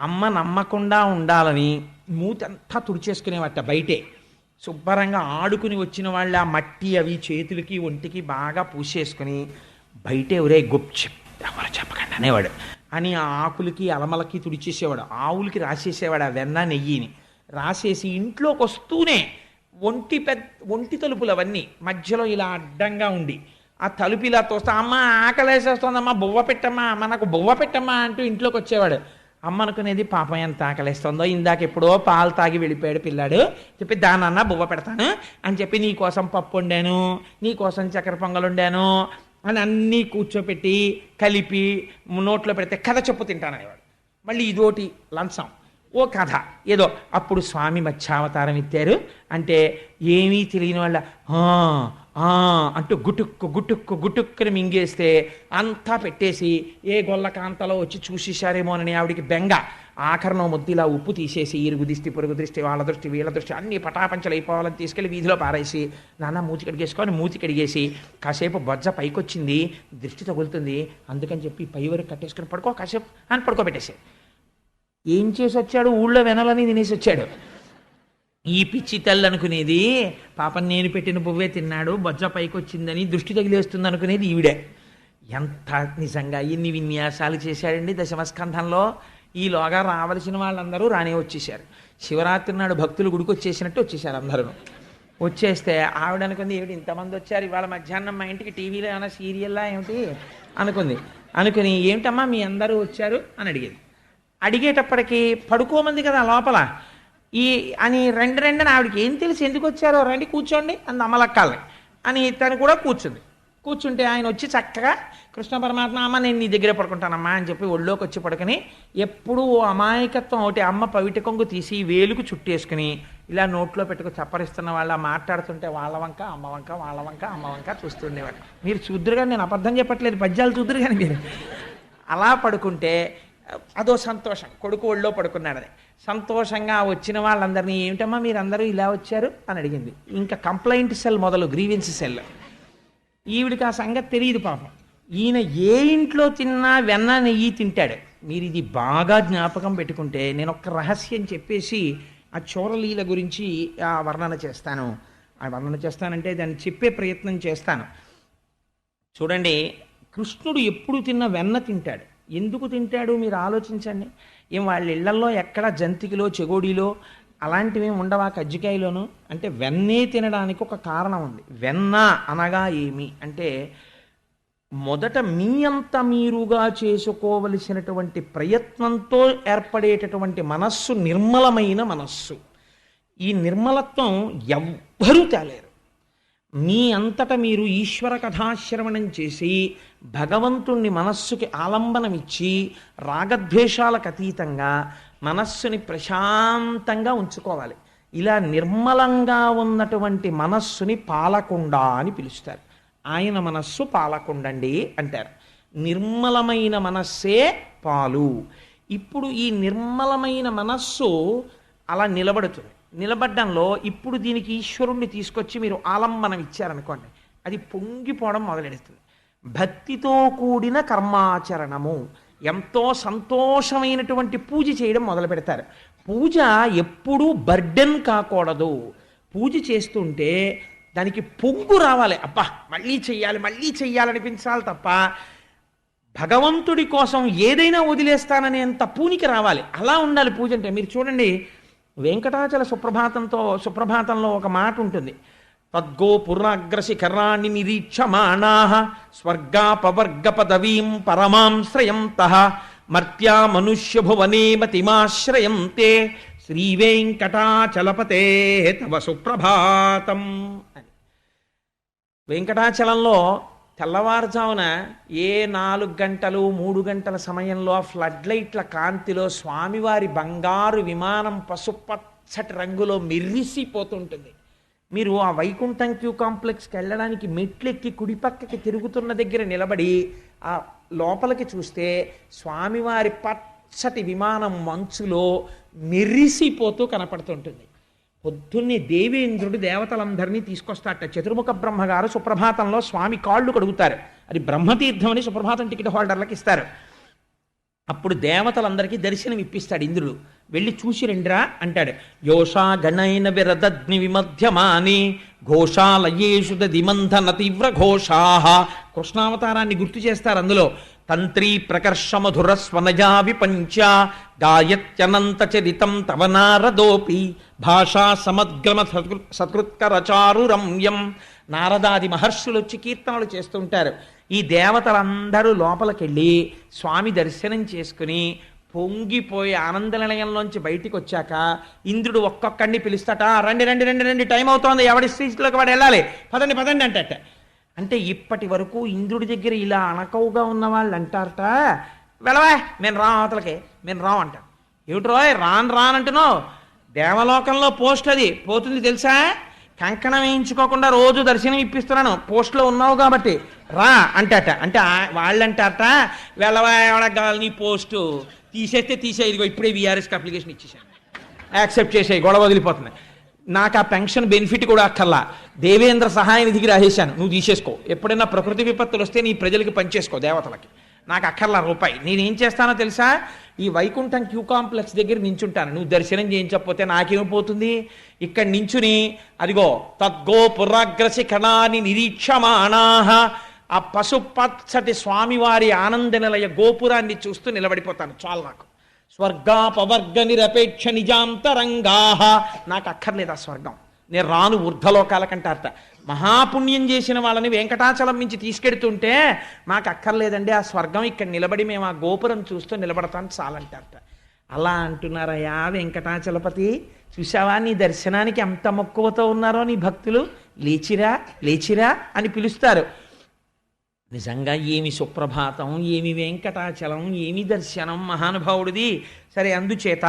అమ్మ నమ్మకుండా ఉండాలని మూతంతా అంతా తుడిచేసుకునేవట బయటే. శుభ్రంగా ఆడుకుని వచ్చిన వాళ్ళు ఆ మట్టి అవి చేతులకి ఒంటికి బాగా పూసేసుకుని బయటే ఒరే గుప్చెప్ ఎవరు చెప్పకండి అనేవాడు. అని ఆ ఆకులకి అలమలకి తుడిచేసేవాడు. ఆవులకి రాసేసేవాడు ఆ వెన్న నెయ్యిని. రాసేసి ఇంట్లోకి వస్తూనే ఒంటి పెద్ద ఒంటి తలుపులు అవన్నీ మధ్యలో ఇలా అడ్డంగా ఉండి ఆ తలుపు ఇలా తోస్తా అమ్మ ఆకలేసేస్తోందమ్మా బువ్వ పెట్టమ్మా అమ్మ నాకు బువ్వ పెట్టమ్మా అంటూ ఇంట్లోకి వచ్చేవాడు అమ్మ అనుకునేది పాపం ఎంత ఆకలిస్తుందో ఇందాక ఎప్పుడో పాలు తాగి వెళ్ళిపోయాడు పిల్లాడు. చెప్పి దానన్నా బువ్వ పెడతాను అని చెప్పి నీ కోసం పప్పు వండాను. నీ కోసం చక్కెర పొంగలు వండాను అని అన్నీ కూర్చోపెట్టి కలిపి నోట్లో పెడితే కథ చెప్పు తింటాను అనేవాడు. మళ్ళీ ఇదోటి లంచం. ఓ కథ. ఏదో అప్పుడు స్వామి మత్స్యావతారం ఎత్తారు. అంటే ఏమీ తెలియని వాళ్ళ అంటూ గుటుక్కు గుటుక్కు గుటుక్కుని మింగేస్తే అంతా పెట్టేసి ఏ గొల్ల కాంతలో వచ్చి చూసేశారేమోనని ఆవిడికి బెంగ. ఆఖరణ ముద్దిలా ఉప్పు తీసేసి ఇరుగు దిష్టి పొరుగు దృష్టి వాళ్ళ దృష్టి వీళ్ళ దృష్టి అన్ని పటాపంచలు అయిపోవాలని తీసుకెళ్ళి వీధిలో పారేసి నాన్న మూతి కడిగేసుకొని మూతి కడిగేసి కాసేపు బొజ్జ పైకొచ్చింది దృష్టి తగులుతుంది. అందుకని చెప్పి పై వరకు కట్టేసుకుని పడుకో కాసేపు అని పడుకోబెట్టేసి. ఏం చేసి వచ్చాడు ఊళ్ళో వెనలని తినేసి వచ్చాడు ఈ పిచ్చి తల్లి అనుకునేది పాపం నేను పెట్టిన పువ్వే తిన్నాడు బొజ్జ పైకి వచ్చిందని దృష్టి తగిలేస్తుంది అనుకునేది ఈవిడే. ఎంత నిజంగా ఎన్ని విన్యాసాలు చేశాడండి దశమస్కంధంలో. ఈలోగా రావలసిన వాళ్ళందరూ రానే వచ్చేసారు శివరాత్రి నాడు భక్తులు గుడికి వచ్చేసినట్టు వచ్చేసారు అందరూ. వచ్చేస్తే ఆవిడ అనుకుంది ఏమిటి ఇంతమంది వచ్చారు? ఇవాళ మధ్యాహ్నం మా ఇంటికి టీవీలో ఏమైనా సీరియల్లా ఏమిటి? అనుకుంది. అనుకుని ఏమిటమ్మా మీ అందరూ వచ్చారు? అని అడిగేది. అడిగేటప్పటికి పడుకోమంది కదా లోపల. ఈ అని రెండు రెండని ఆవిడకి ఏం తెలిసి ఎందుకు వచ్చారో రండి కూర్చోండి అంది అమ్మలక్కాలని అని తను కూడా కూర్చుంది. కూర్చుంటే ఆయన వచ్చి చక్కగా కృష్ణ పరమాత్మ అమ్మ నేను నీ దగ్గరే పడుకుంటానమ్మా అని చెప్పి ఒళ్ళోకి వచ్చి పడుకుని ఎప్పుడూ ఓ అమాయకత్వం ఒకటి అమ్మ పవిట కొంగు తీసి వేలుకు చుట్టేసుకుని ఇలా నోట్లో పెట్టుకు చప్పరిస్తున్న వాళ్ళ మాట్లాడుతుంటే వాళ్ళ వంక అమ్మ వంక వాళ్ళ వంక అమ్మ వంక చూస్తుండేవాడు మీరు చూద్దరు కానీ నేను అబద్ధం చెప్పట్లేదు పద్యాలు చూద్దరు కానీ మీరు. అలా పడుకుంటే అదో సంతోషం. కొడుకు ఒళ్ళో పడుకున్నాడని సంతోషంగా వచ్చిన వాళ్ళందరినీ ఏమిటమ్మా మీరందరూ ఇలా వచ్చారు? అని అడిగింది. ఇంకా కంప్లైంట్ సెల్ మొదలు గ్రీవెన్స్ సెల్. ఈవిడికి ఆ సంగతి తెలియదు పాపం. ఈయన ఏ ఇంట్లో తిన్నా వెన్న నెయ్యి తింటాడు. మీరు ఇది బాగా జ్ఞాపకం పెట్టుకుంటే నేను ఒక రహస్యం చెప్పేసి ఆ చోరలీల గురించి ఆ వర్ణన చేస్తాను. ఆ వర్ణన చేస్తానంటే దాన్ని చెప్పే ప్రయత్నం చేస్తాను. చూడండి కృష్ణుడు ఎప్పుడు తిన్న వెన్న తింటాడు. ఎందుకు తింటాడు? మీరు ఆలోచించండి. ఏం వాళ్ళ ఇళ్ళలో ఎక్కడ జంతికిలో చెగోడిలో అలాంటివి ఉండవా కజ్జికాయలోను? అంటే వెన్నే తినడానికి ఒక కారణం ఉంది. వెన్న అనగా ఏమి? అంటే మొదట మీ అంత మీరుగా చేసుకోవలసినటువంటి ప్రయత్నంతో ఏర్పడేటటువంటి మనస్సు నిర్మలమైన మనస్సు. ఈ నిర్మలత్వం ఎవ్వరూ తేలేరు. మీ అంతట మీరు ఈశ్వర కథాశ్రవణం చేసి భగవంతుణ్ణి మనస్సుకి ఆలంబనమిచ్చి రాగద్వేషాలకు అతీతంగా మనస్సుని ప్రశాంతంగా ఉంచుకోవాలి. ఇలా నిర్మలంగా ఉన్నటువంటి మనస్సుని పాలకుండ అని పిలుస్తారు. ఆయన మనస్సు పాలకుండండి అంటారు. నిర్మలమైన మనస్సే పాలు. ఇప్పుడు ఈ నిర్మలమైన మనస్సు అలా నిలబడుతుంది. నిలబడ్డంలో ఇప్పుడు దీనికి ఈశ్వరుణ్ణి తీసుకొచ్చి మీరు ఆలంబనం ఇచ్చారనుకోండి అది పొంగిపోవడం మొదలెడుతుంది. భక్తితో కూడిన కర్మాచరణము ఎంతో సంతోషమైనటువంటి పూజ చేయడం మొదలు పెడతారు. పూజ ఎప్పుడూ బర్డెన్ కాకూడదు. పూజ చేస్తుంటే దానికి పొంగు రావాలి. అబ్బా మళ్ళీ చెయ్యాలి మళ్ళీ చెయ్యాలనిపించాలి తప్ప భగవంతుడి కోసం ఏదైనా వదిలేస్తాననేంత పూనికి రావాలి. అలా ఉండాలి పూజ అంటే. మీరు చూడండి వెంకటాచల సుప్రభాతంతో సుప్రభాతంలో ఒక మాట ఉంటుంది తద్గో పురాగ్రశిఖరాన్ని నిరీక్షమాణా స్వర్గాపవర్గ పదవీం పరమాం శ్రయంత మర్త్యా మనుష్య భువనే మతిమాశ్రయంతే శ్రీ వెంకటాచలపతే తవ సుప్రభాతం అని. వెంకటాచలంలో తెల్లవారుజామున ఏ నాలుగు గంటలు మూడు గంటల సమయంలో ఆ ఫ్లడ్ లైట్ల కాంతిలో స్వామివారి బంగారు విమానం పసుపచ్చటి రంగులో మెరిసిపోతుంటుంది. మీరు ఆ వైకుంఠం క్యూ కాంప్లెక్స్కి వెళ్ళడానికి మెట్లెక్కి కుడిపక్కకి తిరుగుతున్న దగ్గర నిలబడి ఆ లోపలికి చూస్తే స్వామివారి పచ్చటి విమానం మంచులో మెరిసిపోతూ కనపడుతుంటుంది. పొద్దున్నే దేవేంద్రుడు దేవతలందరినీ తీసుకొస్తాట. చతుర్ముఖ బ్రహ్మగారు సుప్రభాతంలో స్వామి కాళ్ళు కడుగుతారు. అది బ్రహ్మతీర్థం అని సుప్రభాతం టికెట్ హోల్డర్లకు ఇస్తారు. అప్పుడు దేవతలందరికీ దర్శనం ఇప్పిస్తాడు ఇంద్రుడు. వెళ్ళి చూసి రండిరా అంటాడు. యోషా గణైన విరదగ్ని విమధ్యమాని ఘోషాలయేషుద దిమంధన తీవ్ర ఘోషా కృష్ణావతారాన్ని గుర్తు చేస్తారు అందులో. తంత్రీ ప్రకర్ష మధుర స్వనజా విపంచ గాయత్యనంత చరితం తవ నారదోపి భాషా సమద్గమ సత్కృత్కరచారు రమ్యం నారదాది మహర్షులు వచ్చి కీర్తనలు చేస్తుంటారు. ఈ దేవతలందరూ లోపలికెళ్ళి స్వామి దర్శనం చేసుకుని పొంగిపోయి ఆనంద నిలయంలోంచి బయటికి వచ్చాక ఇంద్రుడు ఒక్కొక్కడిని పిలుస్తాట రండి రండి రండి రండి టైం అవుతోంది ఎవడి స్ట్రీట్లోకి వాడు వెళ్ళాలి? పదండి పదండి అంటే అంటే ఇప్పటి వరకు ఇంద్రుడి దగ్గర ఇలా అణకవుగా ఉన్న వాళ్ళు అంటారట వెళ్ళవా మేము రాం అవతలకి మేము రాం అంటాం. ఏమిటి రోయ్ రాను రానంటున్నావు దేవలోకంలో పోస్ట్ అది పోతుంది తెలుసా? కంకణం వేయించుకోకుండా రోజు దర్శనం ఇప్పిస్తున్నాను పోస్ట్లో ఉన్నావు కాబట్టి. రా అంటట అంటే వాళ్ళంటారట వెళ్ళవా ఎవడగాలి నీ పోస్టు. తీసేస్తే తీసే ఇదిగో ఇప్పుడే విఆర్ఎస్కి అప్లికేషన్ ఇచ్చేసాను యాక్సెప్ట్ చేసే గొడవ వదిలిపోతుంది. నాకు ఆ పెన్షన్ బెనిఫిట్ కూడా అక్కర్లా. దేవేంద్ర సహాయ నిధికి రాసేశాను. నువ్వు తీసేసుకో. ఎప్పుడైనా ప్రకృతి విపత్తులు వస్తే నీ ప్రజలకి పనిచేసుకో దేవతలకి. నాకు అక్కర్లా రూపాయి. నేనేం చేస్తానో తెలుసా? ఈ వైకుంఠం క్యూ కాంప్లెక్స్ దగ్గర నించుంటాను. నువ్వు దర్శనం చేయించకపోతే నాకేమైపోతుంది ఇక్కడ నించుని అదిగో తద్గో పురాగ్రసి కణాన్ని నిరీక్షమాణాహ ఆ పశుపచ్చటి స్వామివారి ఆనంద నిలయ గోపురాన్ని చూస్తూ నిలబడిపోతాను. చాలు నాకు. స్వర్గాపవర్గ నిరపేక్ష నిజాంతరంగాహ నాకు అక్కర్లేదు ఆ స్వర్గం? నేను రాను ఊర్ధలోకాల కంటారట మహాపుణ్యం చేసిన వాళ్ళని వెంకటాచలం నుంచి తీసుకెడుతుంటే నాకు అక్కర్లేదండి ఆ స్వర్గం ఇక్కడ నిలబడి మేము ఆ గోపురం చూస్తూ నిలబడతాను చాలంటారట. అలా అంటున్నారయ్యా వెంకటాచలపతి. చూసావా నీ దర్శనానికి ఎంత మక్కువతో ఉన్నారో నీ భక్తులు? లేచిరా లేచిరా అని పిలుస్తారు. నిజంగా ఏమి సుప్రభాతం ఏమి వెంకటాచలం ఏమి దర్శనం మహానుభావుడిది. సరే అందుచేత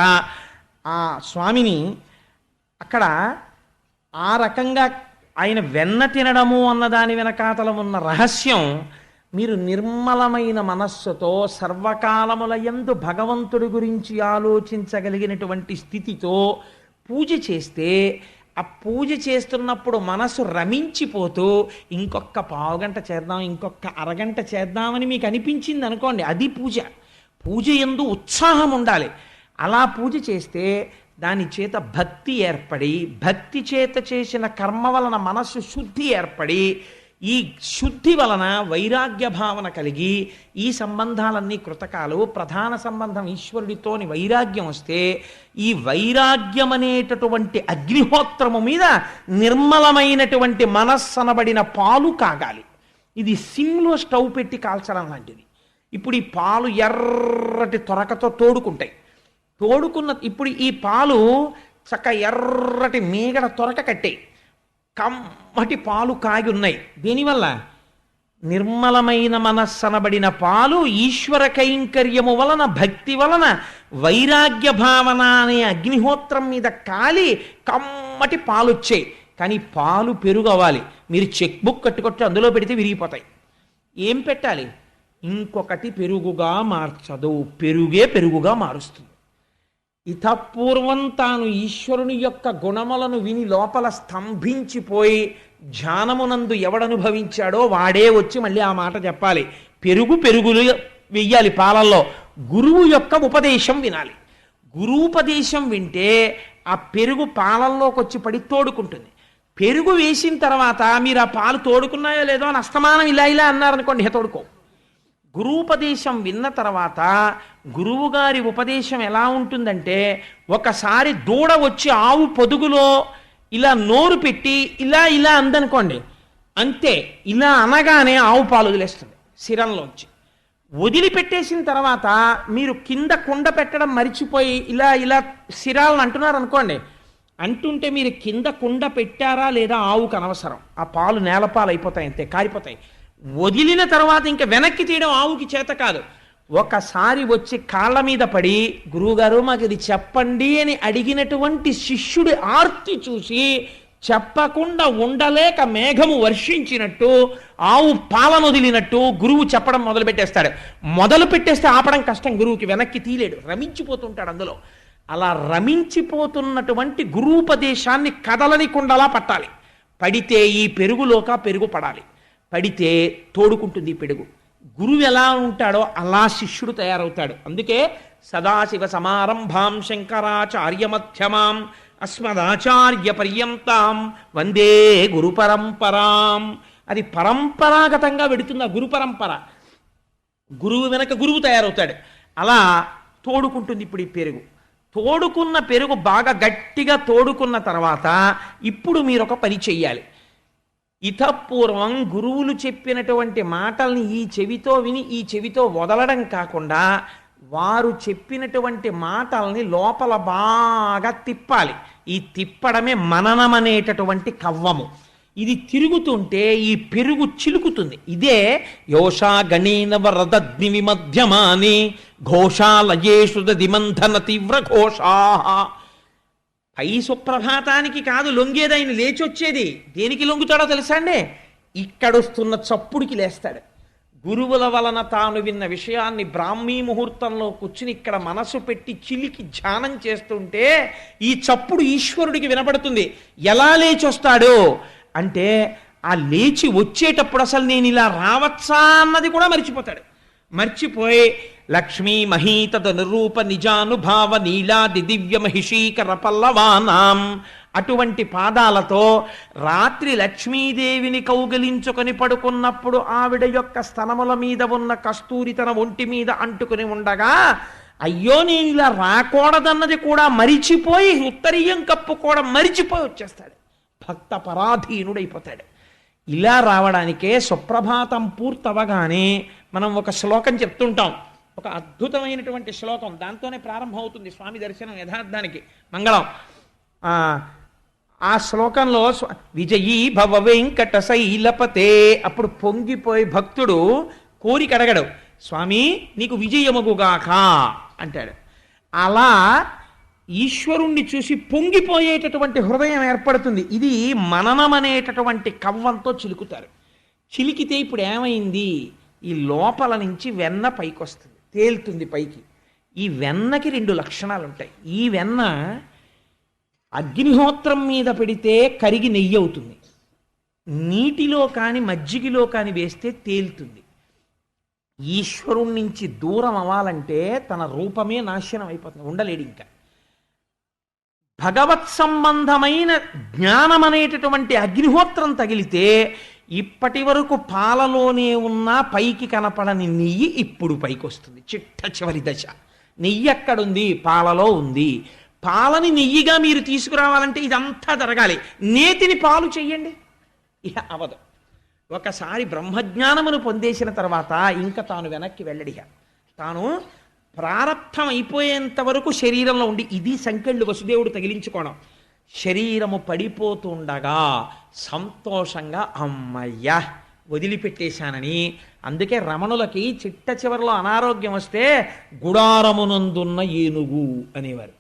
ఆ స్వామిని అక్కడ ఆ రకంగా ఆయన వెన్న తినడము అన్నదాని వెనకాతల ఉన్న రహస్యం మీరు నిర్మలమైన మనస్సుతో సర్వకాలముల ఎందు భగవంతుడి గురించి ఆలోచించగలిగినటువంటి స్థితితో పూజ చేస్తే ఆ పూజ చేస్తున్నప్పుడు మనసు రమించిపోతూ ఇంకొక పావుగంట చేద్దాం ఇంకొక అరగంట చేద్దామని మీకు అనిపించింది అనుకోండి అది పూజ. పూజ ఎందు ఉత్సాహం ఉండాలి. అలా పూజ చేస్తే దాని చేత భక్తి ఏర్పడి భక్తి చేత చేసిన కర్మ వలన మనస్సు శుద్ధి ఏర్పడి ఈ శుద్ధి వలన వైరాగ్య భావన కలిగి ఈ సంబంధాలన్నీ కృతకాలు ప్రధాన సంబంధం ఈశ్వరుడితోని వైరాగ్యం వస్తే ఈ వైరాగ్యం అనేటటువంటి అగ్నిహోత్రము మీద నిర్మలమైనటువంటి మనస్సనబడిన పాలు కాగాలి. ఇది సిమ్లో స్టవ్ పెట్టి కాల్చడం లాంటిది. ఇప్పుడు ఈ పాలు ఎర్రటి తొరకతో తోడుకుంటాయి. తోడుకున్న ఇప్పుడు ఈ పాలు చక్క ఎర్రటి మీగడ తొరక కట్టాయి. కమ్మటి పాలు కాగి ఉన్నాయి. దీనివల్ల? నిర్మలమైన మనస్సనబడిన పాలు ఈశ్వర కైంకర్యము వలన భక్తి వలన వైరాగ్య భావన అనే అగ్నిహోత్రం మీద కాలి కమ్మటి పాలు వచ్చాయి. కానీ పాలు పెరుగు అవ్వాలి మీరు చెక్ బుక్ కట్టుకొట్టి అందులో పెడితే విరిగిపోతాయి. ఏం పెట్టాలి? ఇంకొకటి పెరుగుగా మార్చదు. పెరుగే పెరుగుగా మారుస్తుంది. ఇతపూర్వం తాను ఈశ్వరుని యొక్క గుణములను విని లోపల స్తంభించిపోయి ధ్యానమునందు ఎవడనుభవించాడో వాడే వచ్చి మళ్ళీ ఆ మాట చెప్పాలి. పెరుగు పెరుగులు వెయ్యాలి పాలల్లో. గురువు యొక్క ఉపదేశం వినాలి. గురూపదేశం వింటే ఆ పెరుగు పాలల్లోకి వచ్చి పడి తోడుకుంటుంది. పెరుగు వేసిన తర్వాత మీరు ఆ పాలు తోడుకున్నాయో లేదో అని అస్తమానం ఇలా ఇలా అన్నారనుకోండి హే తోడుకో గురూపదేశం విన్న తర్వాత గురువుగారి ఉపదేశం ఎలా ఉంటుందంటే ఒకసారి దూడ వచ్చి ఆవు పొదుగులో ఇలా నోరు పెట్టి ఇలా ఇలా అందనుకోండి. అంతే ఇలా అనగానే ఆవు పాలు వదిలేస్తుంది శిరంలోంచి. వదిలిపెట్టేసిన తర్వాత మీరు కింద కుండ పెట్టడం మరిచిపోయి ఇలా ఇలా శిరాలను అంటున్నారు అనుకోండి అంటుంటే మీరు కింద కుండ పెట్టారా లేదా ఆవుకు అనవసరం? ఆ పాలు నేలపాలు అయిపోతాయి అంతే కారిపోతాయి. వదిలిన తర్వాత ఇంకా వెనక్కి తీయడం ఆవుకి చేత కాదు. ఒకసారి వచ్చి కాళ్ళ మీద పడి గురువుగారు మాకు ఇది చెప్పండి అని అడిగినటువంటి శిష్యుడి ఆర్తి చూసి చెప్పకుండా ఉండలేక మేఘము వర్షించినట్టు ఆవు పాలను వదిలినట్టు గురువు చెప్పడం మొదలు పెట్టేస్తాడు మొదలు పెట్టేస్తే ఆపడం కష్టం గురువుకి వెనక్కి తీలేడు రమించిపోతుంటాడు అందులో. అలా రమించిపోతున్నటువంటి గురూపదేశాన్ని కదలని కుండలా పట్టాలి. పడితే ఈ పెరుగులోక పెరుగు పడాలి పడితే తోడుకుంటుంది ఈ పెరుగు గురువు ఎలా ఉంటాడో అలా శిష్యుడు తయారవుతాడు. అందుకే సదాశివ సమారంభాం శంకరాచార్యమధ్యమాం అస్మదాచార్య పర్యంతాం వందే గురు పరంపరాం. అది పరంపరాగతంగా వెడుతుంది ఆ గురు పరంపర. గురువు వెనక గురువు తయారవుతాడు. అలా తోడుకుంటుంది ఇప్పుడు ఈ పెరుగు. తోడుకున్న పెరుగు బాగా గట్టిగా తోడుకున్న తర్వాత ఇప్పుడు మీరు ఒక పని చెయ్యాలి. ఇతపూర్వం గురువులు చెప్పినటువంటి మాటల్ని ఈ చెవితో విని ఈ చెవితో వదలడం కాకుండా వారు చెప్పినటువంటి మాటల్ని లోపల బాగా తిప్పాలి. ఈ తిప్పడమే మననం అనేటటువంటి కవ్వము. ఇది తిరుగుతుంటే ఈ పెరుగు చిలుకుతుంది. ఇదే యోషా గణీన వరదగ్ని విమధ్యమాని ఘోషాలయేషు దిమంధన తీవ్ర ఘోషా ఐ సుప్రభాతానికి కాదు లొంగేది ఆయన లేచొచ్చేది. దేనికి లొంగుతాడో తెలుసా అండి? ఇక్కడొస్తున్న చప్పుడికి లేస్తాడు. గురువుల వలన తాను విన్న విషయాన్ని బ్రాహ్మీ ముహూర్తంలో కూర్చుని ఇక్కడ మనసు పెట్టి చిలికి ధ్యానం చేస్తుంటే ఈ చప్పుడు ఈశ్వరుడికి వినపడుతుంది. ఎలా లేచొస్తాడు? అంటే ఆ లేచి వచ్చేటప్పుడు అసలు నేను ఇలా రావచ్చా అన్నది కూడా మర్చిపోతాడు. మర్చిపోయి లక్ష్మీ మహీతద నిరూప నిజానుభావ నీలాది దివ్య మహిషీకర పల్లవానాం. అటువంటి పాదాలతో రాత్రి లక్ష్మీదేవిని కౌగిలించుకొని పడుకున్నప్పుడు ఆవిడ యొక్క స్థనముల మీద ఉన్న కస్తూరి తన ఒంటి మీద అంటుకుని ఉండగా అయ్యో నేను ఇలా రాకూడదన్నది కూడా మరిచిపోయి ఉత్తరీయం కప్పుకోవడం మరిచిపోయి వచ్చేస్తాడు. భక్త పరాధీనుడైపోతాడు ఇలా రావడానికే సుప్రభాతం పూర్తవగానే మనం ఒక శ్లోకం చెప్తుంటాం. ఒక అద్భుతమైనటువంటి శ్లోకం. దాంతోనే ప్రారంభం అవుతుంది స్వామి దర్శనం యథార్థానికి. మంగళం. ఆ, శ్లోకంలో విజయీ భవ వెంకట శైలపతే. అప్పుడు పొంగిపోయి భక్తుడు కోరిక అడగడు. స్వామి నీకు విజయమగుగాక అంటాడు. అలా ఈశ్వరుణ్ణి చూసి పొంగిపోయేటటువంటి హృదయం ఏర్పడుతుంది. ఇది మననం అనేటటువంటి కవ్వంతో చిలుకుతారు. చిలికితే ఇప్పుడు ఏమైంది? ఈ లోపల నుంచి వెన్న పైకొస్తుంది. తేలుతుంది పైకి. ఈ వెన్నకి రెండు లక్షణాలు ఉంటాయి ఈ వెన్న అగ్నిహోత్రం మీద పెడితే కరిగి నెయ్యి అవుతుంది. నీటిలో కానీ మజ్జిగలో కానీ వేస్తే తేలుతుంది. ఈశ్వరుడి నుంచి దూరం అవ్వాలంటే తన రూపమే నాశనం అయిపోతుంది ఉండలేడు ఇంకా. భగవత్ సంబంధమైన జ్ఞానం అనేటటువంటి అగ్నిహోత్రం తగిలితే ఇప్పటి వరకు పాలలోనే ఉన్న పైకి కనపడని నెయ్యి ఇప్పుడు పైకి వస్తుంది చిట్ట చివరి దశ. నెయ్యి ఎక్కడుంది? పాలలో ఉంది. పాలని నెయ్యిగా మీరు తీసుకురావాలంటే ఇదంతా జరగాలి. నేతిని పాలు చెయ్యండి. ఇక అవదు. ఒకసారి బ్రహ్మజ్ఞానమును పొందేసిన తర్వాత ఇంకా తాను వెనక్కి వెళ్ళడిగా తాను ప్రారంభం అయిపోయేంత వరకు శరీరంలో ఉండి ఇది సంకెళ్ళు వసుదేవుడు తగిలించుకోవడం. శరీరము పడిపోతుండగా సంతోషంగా అమ్మయ్యా వదిలిపెట్టేశానని. అందుకే రమణులకి చిట్ట చివరిలో అనారోగ్యం వస్తే గుడారమునందున్న ఏనుగు అనేవారు.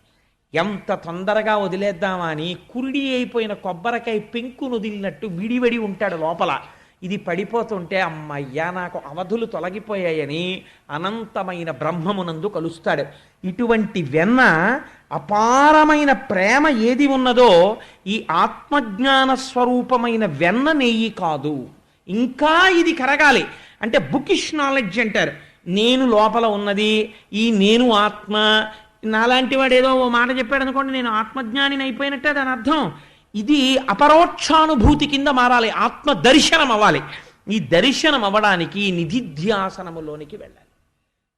ఎంత తొందరగా వదిలేద్దామా అని కురిడి అయిపోయిన కొబ్బరికాయ పెంకు వదిలినట్టు విడివడి ఉంటాడు లోపల. ఇది పడిపోతుంటే అమ్మయ్యా నాకు అవధులు తొలగిపోయాయని అనంతమైన బ్రహ్మమునందు కలుస్తాడు. ఇటువంటి వెన్న అపారమైన ప్రేమ ఏది ఉన్నదో ఈ ఆత్మజ్ఞాన స్వరూపమైన వెన్న నెయ్యి కాదు. ఇంకా ఇది కరగాలి. అంటే బుకిష్ నాలెడ్జ్ అంటారు. నేను లోపల ఉన్నది ఈ నేను ఆత్మ నాలాంటి వాడు ఏదో ఓ మాట చెప్పాడు అనుకోండి నేను ఆత్మజ్ఞానిని అయిపోయినట్టే దాని అర్థం. ఇది అపరోక్షానుభూతి కింద మారాలి ఆత్మ దర్శనం అవ్వాలి. ఈ దర్శనం అవ్వడానికి నిధిధ్యాసనములోనికి వెళ్ళాలి.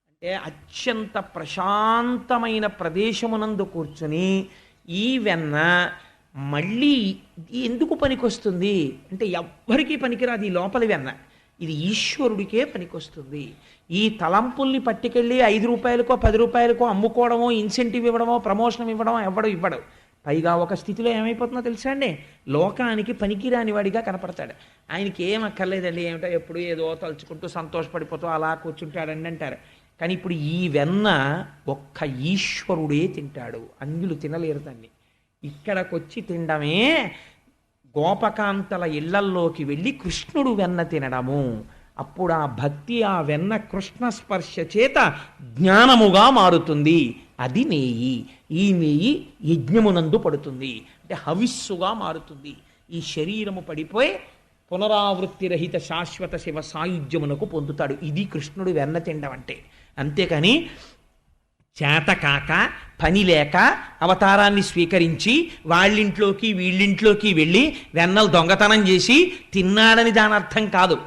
అంటే అత్యంత ప్రశాంతమైన ప్రదేశమునందు కూర్చుని ఈ వెన్న మళ్ళీ ఇది ఎందుకు పనికొస్తుంది? అంటే ఎవ్వరికీ పనికిరాదు ఈ లోపలి వెన్న. ఇది ఈశ్వరుడికే పనికొస్తుంది. ఈ తలంపుల్ని పట్టుకెళ్ళి ఐదు రూపాయలకో పది రూపాయలకో అమ్ముకోవడమో ఇన్సెంటివ్ ఇవ్వడమో ప్రమోషన్ ఇవ్వడమో ఎవడు ఇవ్వడు. పైగా ఒక స్థితిలో ఏమైపోతుందో తెలుసా అండి? లోకానికి పనికిరాని వాడిగా కనపడతాడు. ఆయనకి ఏం అక్కర్లేదండి ఏమిటో ఎప్పుడు ఏదో తలుచుకుంటూ సంతోషపడిపోతూ అలా కూర్చుంటాడండి అంటారు. కానీ ఇప్పుడు ఈ వెన్న ఒక్క ఈశ్వరుడే తింటాడు. అన్యులు తినలేరు దాన్ని. ఇక్కడకొచ్చి తినడమే గోపకాంతల ఇళ్ళల్లోకి వెళ్ళి కృష్ణుడు వెన్న తినడము. అప్పుడు ఆ భక్తి ఆ వెన్న కృష్ణ స్పర్శ చేత జ్ఞానముగా మారుతుంది. అది నెయ్యి. ఈ నెయ్యి యజ్ఞమునందు పడుతుంది. అంటే హవిస్సుగా మారుతుంది. ఈ శరీరము పడిపోయి పునరావృత్తి రహిత శాశ్వత శివ సాయుధ్యమునకు పొందుతాడు. ఇది కృష్ణుడు వెన్న తిండం అంటే. అంతేకాని చేతకాక పని లేక అవతారాన్ని స్వీకరించి వాళ్ళింట్లోకి వీళ్ళింట్లోకి వెళ్ళి వెన్నలు దొంగతనం చేసి తిన్నాడని దాని అర్థం కాదు.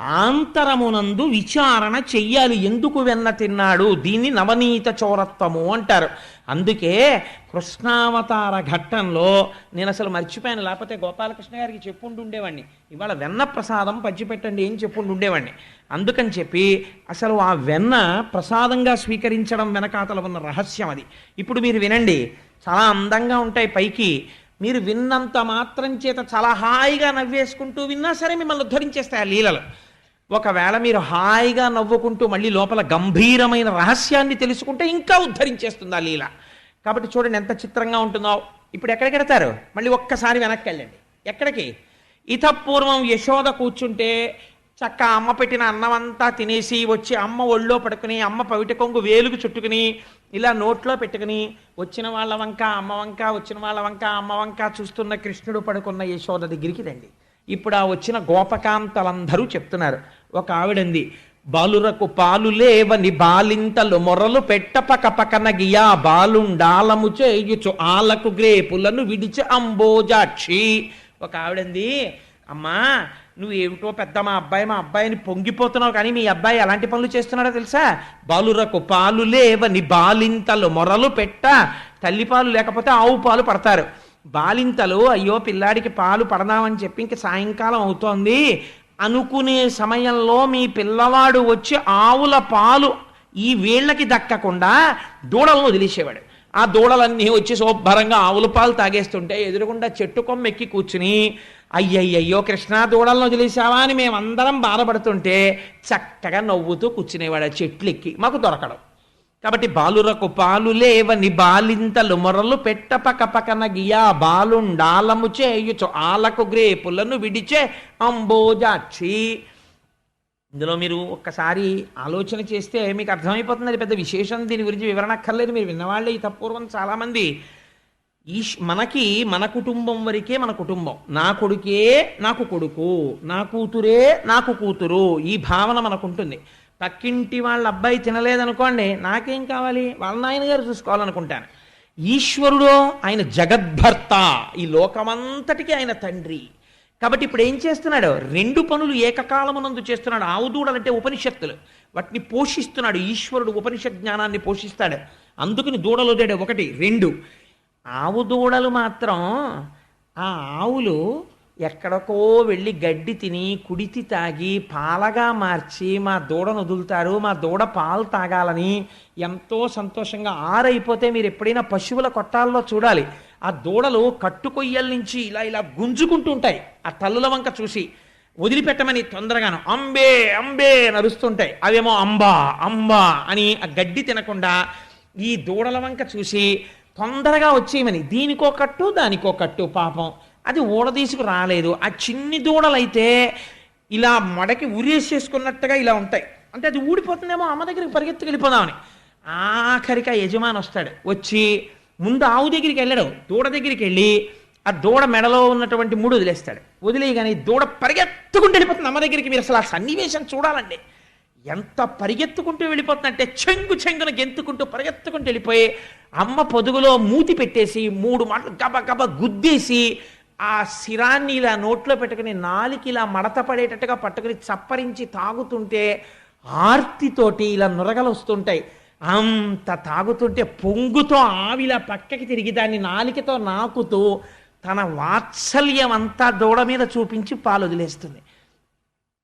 ఆంతరమునందు విచారణ చెయ్యాలి. ఎందుకు వెన్న తిన్నాడు? దీన్ని నవనీత చౌరత్వము అంటారు. అందుకే కృష్ణావతార ఘట్టంలో నేను అసలు మర్చిపోయాను. లేకపోతే గోపాలకృష్ణ గారికి చెప్పుండి ఉండేవాడిని ఇవాళ వెన్న ప్రసాదం పంచిపెట్టండి ఏం చెప్పుండి ఉండేవాడిని అందుకని చెప్పి అసలు ఆ వెన్న ప్రసాదంగా స్వీకరించడం వెనకాతల ఉన్న రహస్యం అది. ఇప్పుడు మీరు వినండి. చాలా అందంగా ఉంటాయి పైకి. మీరు విన్నంత మాత్రం చేత చాలా హాయిగా నవ్వేసుకుంటూ విన్నా సరే మిమ్మల్ని ఉద్ధరించేస్తాయి ఆ లీలలు. ఒకవేళ మీరు హాయిగా నవ్వుకుంటూ మళ్ళీ లోపల గంభీరమైన రహస్యాన్ని తెలుసుకుంటే ఇంకా ఉద్ధరించేస్తుంది ఆ లీల. కాబట్టి చూడండి ఎంత చిత్రంగా ఉంటుందో. ఇప్పుడు ఎక్కడికి వెడతారు? మళ్ళీ ఒక్కసారి వెనక్కి వెళ్ళండి. ఎక్కడికి? ఇతపూర్వం యశోద కూర్చుంటే చక్క అమ్మ పెట్టిన అన్నం అంతా తినేసి వచ్చి అమ్మ ఒళ్ళో పడుకుని అమ్మ పవిట కొంగు వేలుకు చుట్టుకుని ఇలా నోట్లో పెట్టుకుని వచ్చిన వాళ్ళ వంక అమ్మ వంక వచ్చిన వాళ్ళ వంక అమ్మ వంక చూస్తున్న కృష్ణుడు పడుకున్న యశోద దగ్గరికి రండి. ఇప్పుడు ఆ వచ్చిన గోపకాంతలందరూ చెప్తున్నారు. ఒక ఆవిడంది బాలురకు పాలు లేవని బాలింతలు మొరలు పెట్టపక పక్కన గియా బాలుండాలము చేయుచు ఆలకు గ్రేపులను విడిచి అంబోజాక్షి. ఒక ఆవిడంది అమ్మా నువ్వు ఏమిటో పెద్ద మా అబ్బాయి మా అబ్బాయిని పొంగిపోతున్నావు కానీ మీ అబ్బాయి ఎలాంటి పనులు చేస్తున్నాడో తెలుసా? బాలురకు పాలు లేవని బాలింతలు మొరలు పెట్ట తల్లిపాలు లేకపోతే ఆవు పాలు పడతారు. బాలింతలు అయ్యో పిల్లాడికి పాలు పడదామని చెప్పి ఇంక సాయంకాలం అవుతోంది. అనుకునే సమయంలో మీ పిల్లవాడు వచ్చి ఆవుల పాలు ఈ వీళ్ళకి దక్కకుండా దూడలను వదిలేసేవాడు. ఆ దూడలన్నీ వచ్చి శుభ్రంగా ఆవుల పాలు తాగేస్తుంటే ఎదురుగుండా చెట్టు కొమ్మ ఎక్కి కూర్చుని అయ్యయ్యయ్యో కృష్ణా దూడలను వదిలేసావా? అని మేమందరం బాధపడుతుంటే చక్కగా నవ్వుతూ కూర్చునేవాడు ఆ చెట్లు ఎక్కి మాకు దొరకడం. కాబట్టి బాలురకు పాలు లేవని బాలింతలు మొరలు పెట్టపక పకన గియా బాలుండాలము చేయుచు ఆలకు గ్రేపులను విడిచే అంబోజాక్షి ఇందులో మీరు ఒక్కసారి ఆలోచన చేస్తే మీకు అర్థమైపోతుంది అది పెద్ద విశేషం. దీని గురించి వివరణ అక్కర్లేదు. మీరు విన్నవాళ్ళే ఈ తప్పూర్వం చాలామంది. ఈ మనకి మన కుటుంబం వరకే మన కుటుంబం. నా కొడుకే నాకు కొడుకు నా కూతురే నాకు కూతురు ఈ భావన మనకుంటుంది. పక్కింటి వాళ్ళ అబ్బాయి తినలేదనుకోండి నాకేం కావాలి? వాళ్ళ నాయన గారు చూసుకోవాలనుకుంటాను. ఈశ్వరుడు ఆయన జగద్భర్త ఈ లోకమంతటికి ఆయన తండ్రి. కాబట్టి ఇప్పుడు ఏం చేస్తున్నాడు? రెండు పనులు ఏకకాలమునందు చేస్తున్నాడు. ఆవు దూడలంటే ఉపనిషత్తులు. వాటిని పోషిస్తున్నాడు. ఈశ్వరుడు ఉపనిషత్ జ్ఞానాన్ని పోషిస్తాడు. అందుకని దూడలు ఒకటి. రెండు. ఆవు దూడలు మాత్రం ఆ ఆవులు ఎక్కడికో వెళ్ళి గడ్డి తిని కుడితి తాగి పాలగా మార్చి మా దూడను వదులుతారు మా దూడ పాలు తాగాలని ఎంతో సంతోషంగా ఆరైపోతే మీరు ఎప్పుడైనా పశువుల కొట్టాల్లో చూడాలి. ఆ దూడలు కట్టుకొయ్యల నుంచి ఇలా ఇలా గుంజుకుంటూ ఉంటాయి. ఆ తల్లుల వంక చూసి వదిలిపెట్టమని తొందరగాను అంబే అంబే నరుస్తుంటాయి అవేమో అంబా అంబా అని ఆ గడ్డి తినకుండా ఈ దూడల వంక చూసి తొందరగా వచ్చేయమని. దీనికో కట్టు దానికో కట్టు పాపం. అది ఊడదీసుకు రాలేదు. ఆ చిన్ని దూడలైతే ఇలా మడకి ఉరేసేసుకున్నట్టుగా ఇలా ఉంటాయి. అంటే అది ఊడిపోతుందేమో అమ్మ దగ్గరికి పరిగెత్తుకు వెళ్ళిపోదామని ఆఖరికి యజమాని వస్తాడు. వచ్చి ముందు ఆవు దగ్గరికి వెళ్ళాడు. దూడ దగ్గరికి వెళ్ళి ఆ దూడ మెడలో ఉన్నటువంటి ముడు వదిలేస్తాడు. వదిలేయగానే దూడ పరిగెత్తుకుంటూ వెళ్ళిపోతుంది. అమ్మ దగ్గరికి మీరు అసలు ఆ సన్నివేశం చూడాలండి. ఎంత పరిగెత్తుకుంటూ వెళ్ళిపోతుందంటే చెంగు చెంగున గెంతుకుంటూ పరిగెత్తుకుంటూ వెళ్ళిపోయి అమ్మ పొదుగులో మూతి పెట్టేసి మూడు మాటలు గబ గబ గుద్దేసి ఆ శిరాన్ని ఇలా నోట్లో పెట్టుకుని నాలికి ఇలా మడత పడేటట్టుగా పట్టుకుని చప్పరించి తాగుతుంటే ఆర్తితోటి ఇలా నురగలు వస్తుంటాయి. అంత తాగుతుంటే పొంగుతో ఆవిలా పక్కకి తిరిగి దాన్ని నాలికతో నాకుతూ తన వాత్సల్యం అంతా దూడ మీద చూపించి పాలు వదిలేస్తుంది.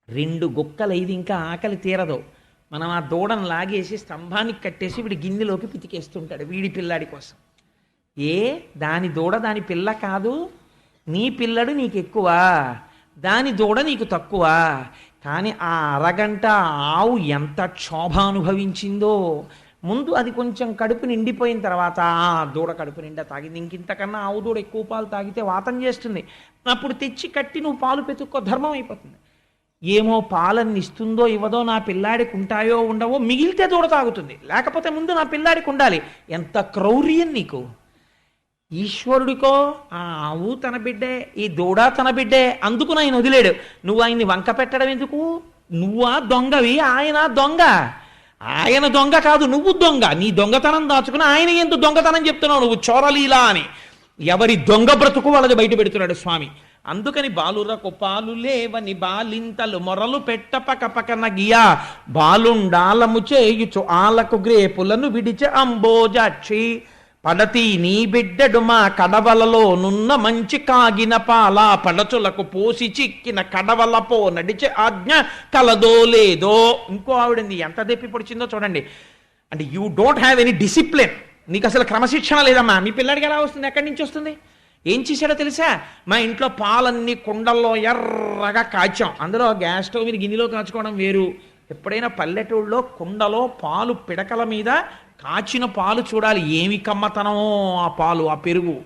రెండు గుక్కలు ఇది ఇంకా ఆకలి తీరదు. మనం ఆ దూడను లాగేసి స్తంభానికి కట్టేసి వీడి గిన్నెలోకి పితికేస్తుంటాడు వీడి పిల్లాడి కోసం. ఏ? దాని దూడ దాని పిల్ల కాదు. నీ పిల్లడు నీకు ఎక్కువ దాని దూడ నీకు తక్కువ? కానీ ఆ అరగంట ఆవు ఎంత క్షోభ అనుభవించిందో. ముందు అది కొంచెం కడుపు నిండిపోయిన తర్వాత ఆ దూడ కడుపు నిండా తాగింది. ఇంకింతకన్నా ఆవు దూడ ఎక్కువ పాలు తాగితే వాతం చేస్తుంది. అప్పుడు తెచ్చి కట్టి నువ్వు పాలు పెతుక్కో ధర్మం అయిపోతుంది. ఏమో పాలన్ని ఇస్తుందో ఇవ్వదో నా పిల్లాడికి ఉంటాయో ఉండవో మిగిలితే దూడ తాగుతుంది. లేకపోతే ముందు నా పిల్లాడికి ఉండాలి. ఎంత క్రౌర్యం నీకు. ఈశ్వరుడికో? ఆ ఆవు తన బిడ్డే ఈ దూడ తన బిడ్డే అందుకు ఆయన వదిలేడు. నువ్వు ఆయన్ని వంక పెట్టడం ఎందుకు? నువ్వా దొంగవి ఆయన దొంగ. ఆయన దొంగ కాదు నువ్వు దొంగ. నీ దొంగతనం దాచుకుని ఆయన ఎందుకు దొంగతనం చెప్తున్నావు నువ్వు చోరలీలా అని. ఎవరి దొంగ బ్రతుకు వాళ్ళది బయట పెడుతున్నాడు స్వామి. అందుకని బాలురకు పాలు లేవని బాలింతలు మొరలు పెట్ట పక పకన గియా. బాలుండాలము చేయుచు ఆలకు గ్రేపులను విడిచి అంబోజాక్షి. పడతి నీ బిడ్డడు మా కడవలలో నున్న మంచి కాగిన పాల పడచులకు పోసి చిక్కిన కడవలపో నడిచే ఆజ్ఞ కలదో లేదో. ఇంకో ఆవిడంది ఎంత దెప్పి పొడిచిందో చూడండి. అంటే you don't have any discipline. నీకు అసలు క్రమశిక్షణ లేదమ్మా. మీ పిల్లాడికి ఎలా వస్తుంది? ఎక్కడి నుంచి వస్తుంది? ఏం చేశాడో తెలుసా? మా ఇంట్లో పాలన్నీ కుండల్లో ఎర్రగా కాచాం. అందులో గ్యాస్ స్టవ్ మీద గిన్నెలో కాచుకోవడం వేరు. ఎప్పుడైనా పల్లెటూళ్ళలో కుండలో పాలు పిడకల మీద కాచిన పాలు చూడాలి. ఏమి కమ్మతనమో ఆ పాలు ఆ పెరుగు.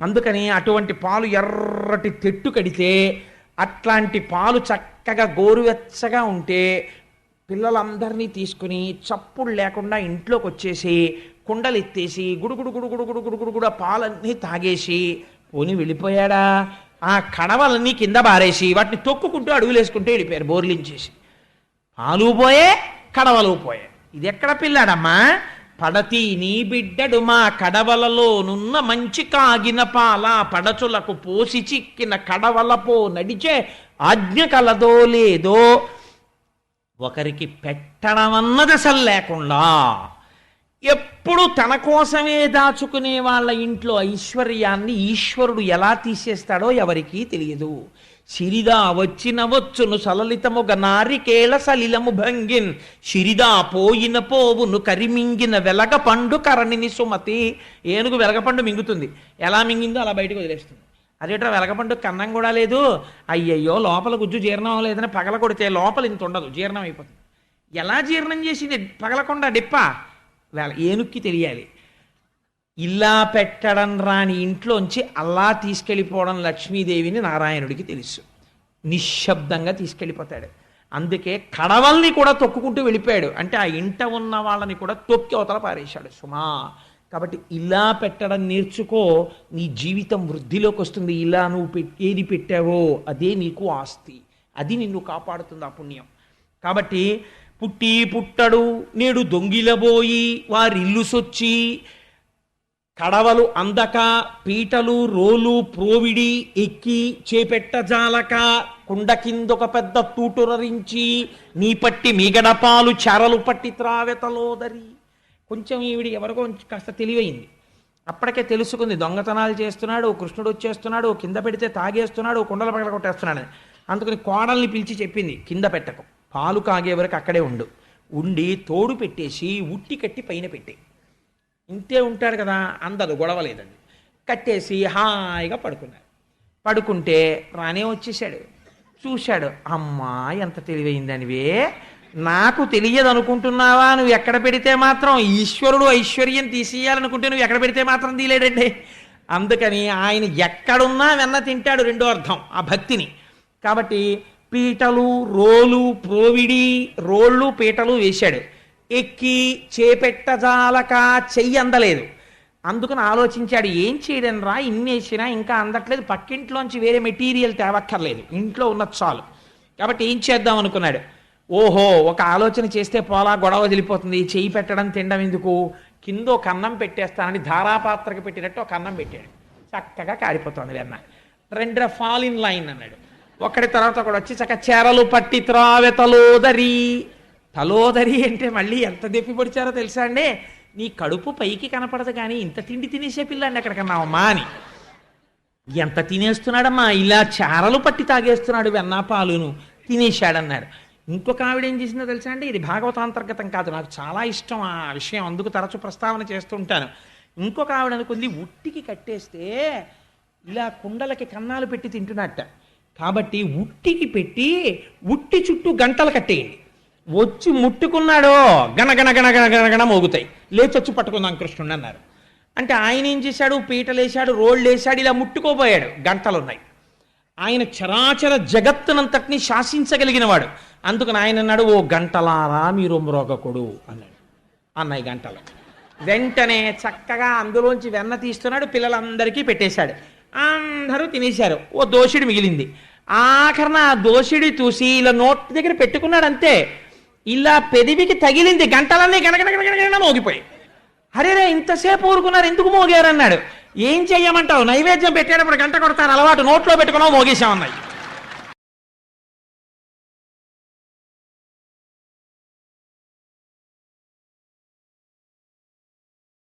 అందుకని అటువంటి పాలు ఎర్రటి తెట్టు కడితే అట్లాంటి పాలు చక్కగా గోరువెచ్చగా ఉంటే పిల్లలందరినీ తీసుకుని చప్పుడు లేకుండా ఇంట్లోకి వచ్చేసి కుండలెత్తేసి గుడుగుడు గుడుగుడు గుడుగుడు గుడుగుడు పాలన్నీ తాగేసి పోని వెళ్ళిపోయాడా? ఆ కడవలన్నీ కింద బారేసి వాటిని తొక్కుకుంటూ అడుగులేసుకుంటూ వెళ్ళిపోయారు బోర్లించేసి. పాలు పోయే కడవలు పోయే. ఇది ఎక్కడ పిల్లాడమ్మా? పడతీ నీ బిడ్డడు మా కడవలలో నున్న మంచి కాగిన పాల పడచులకు పోసి చిక్కిన కడవలపో నడిచే ఆజ్ఞ కలదో లేదో ఒకరికి పెట్టడం అన్నది అసలు లేకుండా ఎప్పుడు తన కోసమే దాచుకునే వాళ్ళ ఇంట్లో ఐశ్వర్యాన్ని ఈశ్వరుడు ఎలా తీసేస్తాడో ఎవరికీ తెలియదు. సిరిదా వచ్చినవచ్చును సలలితముగ నారికేళ సలిలము భంగిన్. సిరిదా పోయిన పోవును కరిమింగిన వెలగ పండు కరణిని సుమతి. ఏనుగు వెలగపండు మింగుతుంది. ఎలా మింగిందో అలా బయటకు వదిలేస్తుంది. అదేట్రా వెలగపండు కన్నం కూడా లేదు? అయ్యయ్యో లోపల గుజ్జు జీర్ణం లేదని పగల కొడితే లోపల ఇంత ఉండదు జీర్ణం అయిపోతుంది. ఎలా జీర్ణం చేసింది పగలకుండా డిప్ప? వెల ఏనుక్కి తెలియాలి. ఇలా పెట్టడం రాని ఇంట్లోంచి అలా తీసుకెళ్ళిపోవడం లక్ష్మీదేవిని నారాయణుడికి తెలుసు. నిశ్శబ్దంగా తీసుకెళ్ళిపోతాడు. అందుకే కడవల్ని కూడా తొక్కుకుంటూ వెళ్ళిపోయాడు. అంటే ఆ ఇంట ఉన్న వాళ్ళని కూడా తొక్కి అవతల పారేశాడు. సుమా కాబట్టి ఇలా పెట్టడం నేర్చుకో నీ జీవితం వృద్ధిలోకి వస్తుంది. ఇలా నువ్వు పెట్టి ఏది పెట్టావో అదే నీకు ఆస్తి. అది నిన్ను కాపాడుతుంది ఆ పుణ్యం. కాబట్టి పుట్టి పుట్టడు నేడు దొంగిలబోయి వారిల్లు సొచ్చి కడవలు అందక పీటలు రోలు ప్రోవిడి ఎక్కి చేపెట్ట జాలక కుండ కిందొక పెద్ద తూటురరించి నీ పట్టి మీగడపాలు చెరలు పట్టి త్రావెతలోదరి కొంచెం ఈవిడి ఎవరికో కాస్త తెలివైంది. అప్పటికే తెలుసుకుంది దొంగతనాలు చేస్తున్నాడు కృష్ణుడు వచ్చేస్తున్నాడు కింద పెడితే తాగేస్తున్నాడు కుండల పగల కొట్టేస్తున్నాడు అందుకని కోడల్ని పిలిచి చెప్పింది కింద పెట్టకు పాలు కాగే వరకు అక్కడే ఉండు. ఉండి తోడు పెట్టేసి ఉట్టి కట్టి పైన పెట్టే ఇంతే ఉంటాడు కదా అందదు గొడవ లేదండి కట్టేసి హాయిగా పడుకున్నాడు పడుకుంటే రానే వచ్చేసాడు చూశాడు అమ్మా ఎంత తెలివైందనివే. నాకు తెలియదు అనుకుంటున్నావా నువ్వు ఎక్కడ పెడితే మాత్రం ఈశ్వరుడు ఐశ్వర్యం తీసేయాలనుకుంటే నువ్వు ఎక్కడ పెడితే మాత్రం తీలేడండి. అందుకని ఆయన ఎక్కడున్నా వెన్న తింటాడు రెండో అర్థం ఆ భక్తిని. కాబట్టి పీటలు రోలు ప్రోవిడి రోళ్ళు పీటలు వేశాడు. ఎక్కి చేపెట్టజాలక చెయ్యి అందలేదు. అందుకని ఆలోచించాడు ఏం చేయడం రా ఇన్ని వేసినా ఇంకా అందట్లేదు. పక్కింట్లోంచి వేరే మెటీరియల్ తేవక్కర్లేదు. ఇంట్లో ఉన్న చాలు. కాబట్టి ఏం చేద్దాం అనుకున్నాడు. ఓహో ఒక ఆలోచన చేస్తే పోలా గొడవ వదిలిపోతుంది. చెయ్యి పెట్టడం తినడం ఎందుకు? కింద ఒక అన్నం పెట్టేస్తానని ధారాపాత్రకి పెట్టినట్టు ఒక అన్నం పెట్టాడు. చక్కగా కారిపోతుంది వెన్న. రెండు ఫాల్ ఇన్ లైన్ అన్నాడు. ఒకటి తర్వాత ఒకటి వచ్చి చక్క చేరలు పట్టి త్రావె తలోదరి అంటే మళ్ళీ ఎంత దెప్పి పొడిచారో తెలుసా అండి? నీ కడుపు పైకి కనపడదు కానీ ఇంత తిండి తినేసే పిల్లండి ఎక్కడికన్నావమ్మా అని. ఎంత తినేస్తున్నాడమ్మా? ఇలా చారలు పట్టి తాగేస్తున్నాడు వెన్నా పాలును. తినేశాడన్నాడు. ఇంకొక ఆవిడ ఏం చేసిందో తెలుసా అండి? ఇది భాగవతాంతర్గతం కాదు నాకు చాలా ఇష్టం ఆ విషయం. అందుకు తరచు ప్రస్తావన చేస్తుంటాను. ఇంకొక ఆవిడ అనుకుంది ఉట్టికి కట్టేస్తే ఇలా కుండలకి కన్నాలు పెట్టి తింటున్నట్ట. కాబట్టి ఉట్టికి పెట్టి ఉట్టి చుట్టూ గంటలు కట్టేయండి. వచ్చి ముట్టుకున్నాడో గణగణ గణగణ గణగణ మోగుతాయి. లేచొచ్చి పట్టుకుందాం కృష్ణుడు అన్నారు. అంటే ఆయన ఏం చేశాడు? పీటలేశాడు రోళ్ళు వేశాడు ఇలా ముట్టుకోబోయాడు. గంటలున్నాయి. ఆయన చరాచర జగత్తునంతటిని శాసించగలిగినవాడు. అందుకని ఆయన అన్నాడు ఓ గంటలారా మీరు మ్రోగకుడు అన్నాడు. అన్నాయి గంటలు. వెంటనే చక్కగా అందులోంచి వెన్న తీస్తున్నాడు పిల్లలందరికీ పెట్టేశాడు. అందరూ తినేశారు. ఓ దోషుడు మిగిలింది. ఆఖరణ ఆ దోషుడి చూసి ఇలా నోట్ దగ్గర పెట్టుకున్నాడు అంతే ఇలా పెదివికి తగిలింది గంటలన్నీ గనగనగనగన మోగిపోయి అరేరే ఇంతసేపు ఊరుకున్నారు ఎందుకు మోగారన్నాడు? ఏం చెయ్యమంటావు? నైవేద్యం పెట్టేటప్పుడు గంట కొడతాను అలవాటు నోట్లో పెట్టుకున్నావు మోగేశామన్నాయి